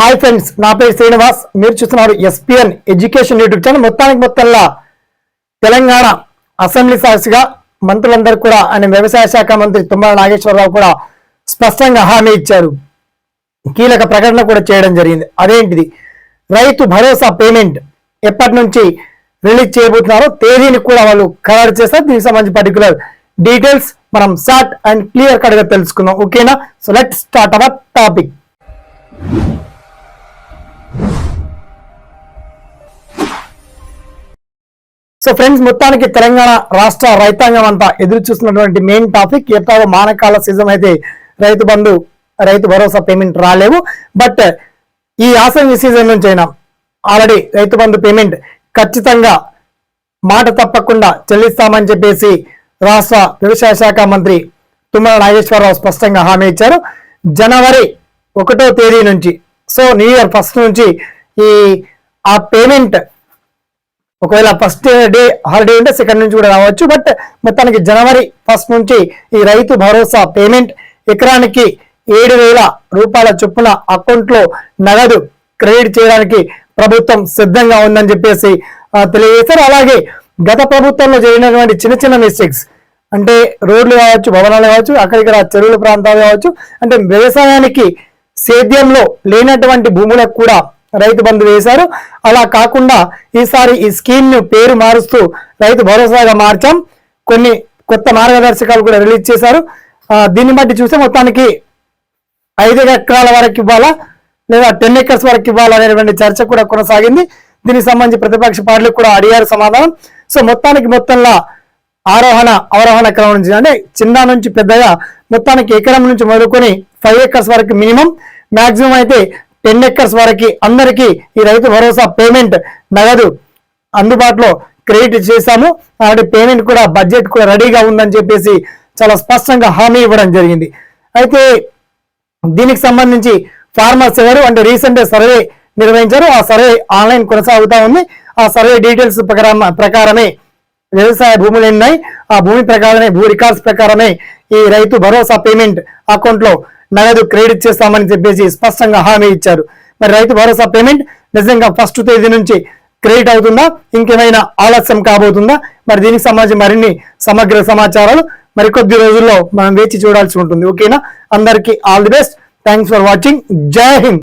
Hi friends నా పేరు శ్రీనివాస్. మీరు చూస్తున్నారు ఎస్పిఎన్ ఎడ్యుకేషన్ యూట్యూబ్ ఛానల్. మొత్తానికి మొత్తంలో తెలంగాణ అసెంబ్లీ సాక్షిగా మంత్రులందరూ కూడా ఆయన వ్యవసాయ శాఖ మంత్రి తుమ్మల నాగేశ్వరరావు కూడా స్పష్టంగా హామీ ఇచ్చారు. కీలక ప్రకటన కూడా చేయడం జరిగింది. అదేంటిది? రైతు భరోసా పేమెంట్ ఎప్పటి నుంచి రిలీజ్ చేయబోతున్నారో తేదీని కూడా వాళ్ళు ఖరారు చేస్తారు. దీనికి సంబంధించి పర్టికులర్ డీటెయిల్స్ మనం షార్ట్ అండ్ క్లియర్ కట్గా తెలుసుకుందాం. ఓకేనా? So let start our topic so friends మొత్తానికి తెలంగాణ రాష్ట్ర రైతాంగం అంతా ఎదురు చూస్తున్నటువంటి మెయిన్ టాపిక్ ఎట్లాగో మానకాల సీజన్ అయితే రైతు బంధు రైతు భరోసా పేమెంట్ రాలేవు. బట్ ఈ ఆసంగి సీజన్ నుంచి అయినా ఆల్రెడీ రైతు బంధు పేమెంట్ ఖచ్చితంగా మాట తప్పకుండా చెల్లిస్తామని చెప్పేసి రాష్ట్ర వ్యవసాయ శాఖ మంత్రి తుమ్మల నాగేశ్వరరావు స్పష్టంగా హామీ ఇచ్చారు. జనవరి ఒకటో తేదీ నుంచి సో న్యూ ఇయర్ ఫస్ట్ నుంచి ఈ ఆ పేమెంట్ ఒకవేళ ఫస్ట్ డే హాలిడే ఉంటే సెకండ్ నుంచి కూడా రావచ్చు. బట్ మొత్తానికి జనవరి ఫస్ట్ నుంచి ఈ రైతు భరోసా పేమెంట్ ఎకరానికి ఏడు వేల రూపాయల చొప్పున అకౌంట్లో నగదు క్రెడిట్ చేయడానికి ప్రభుత్వం సిద్ధంగా ఉందని చెప్పేసి తెలియజేశారు. అలాగే గత ప్రభుత్వంలో జరిగినటువంటి చిన్న చిన్న మిస్టేక్స్ అంటే రోడ్లు కావచ్చు భవనాలు కావచ్చు అక్కడిక్కడ చెరువుల ప్రాంతాలు కావచ్చు అంటే వ్యవసాయానికి సేద్యంలో లేనటువంటి భూములకు కూడా రైతు బంధు వేశారు. అలా కాకుండా ఈసారి ఈ స్కీమ్ను పేరు మారుస్తూ రైతు భరోసాగా మార్చాం. కొన్ని కొత్త మార్గదర్శకాలు కూడా రిలీజ్ చేశారు. దీన్ని బట్టి చూస్తే మొత్తానికి ఐదు ఎకరాల వరకు ఇవ్వాలా లేదా టెన్ ఎకర్స్ వరకు ఇవ్వాలా అనేటువంటి చర్చ కూడా కొనసాగింది. దీనికి సంబంధించి ప్రతిపక్ష పార్టీలకు కూడా అడిగారు సమాధానం. సో మొత్తానికి మొత్తంలో ఆరోహణ అవరోహణ క్రమం నుంచి అంటే చిన్న నుంచి పెద్దగా మొత్తానికి ఎకరం నుంచి మొదలుకొని ఫైవ్ ఎకర్స్ వరకు మినిమం. మాక్సిమం అయితే టెన్ ఎకర్స్ వరకు అందరికీ ఈ రైతు భరోసా పేమెంట్ నగదు అందుబాటులో క్రెడిట్ చేశాము. అలాంటి పేమెంట్ కూడా బడ్జెట్ కూడా రెడీగా ఉందని చెప్పేసి చాలా స్పష్టంగా హామీ ఇవ్వడం జరిగింది. అయితే దీనికి సంబంధించి ఫార్మర్స్ ఎవరు అంటే రీసెంట్ సర్వే నిర్వహించారు. ఆ సర్వే ఆన్లైన్ కొనసాగుతా ఉంది. ఆ సర్వే డీటెయిల్స్ ప్రకారం ప్రకారమే వ్యవసాయ భూములు ఉన్నాయి? ఆ భూమి ప్రకారమే భూ రికార్డ్స్ ప్రకారమే ఈ రైతు భరోసా పేమెంట్ అకౌంట్లో నగదు క్రెడిట్ చేస్తామని చెప్పేసి స్పష్టంగా హామీ ఇచ్చారు. మరి రైతు భరోసా పేమెంట్ నిజంగా ఫస్ట్ తేదీ నుంచి క్రెడిట్ అవుతుందా? ఇంకేమైనా ఆలస్యం కాబోతుందా? మరి దీనికి సంబంధించి మరిన్ని సమగ్ర సమాచారాలు మరికొద్ది రోజుల్లో మనం వేచి చూడాల్సి ఉంటుంది. ఓకేనా? అందరికీ all the best. Thanks for watching జై హింద్.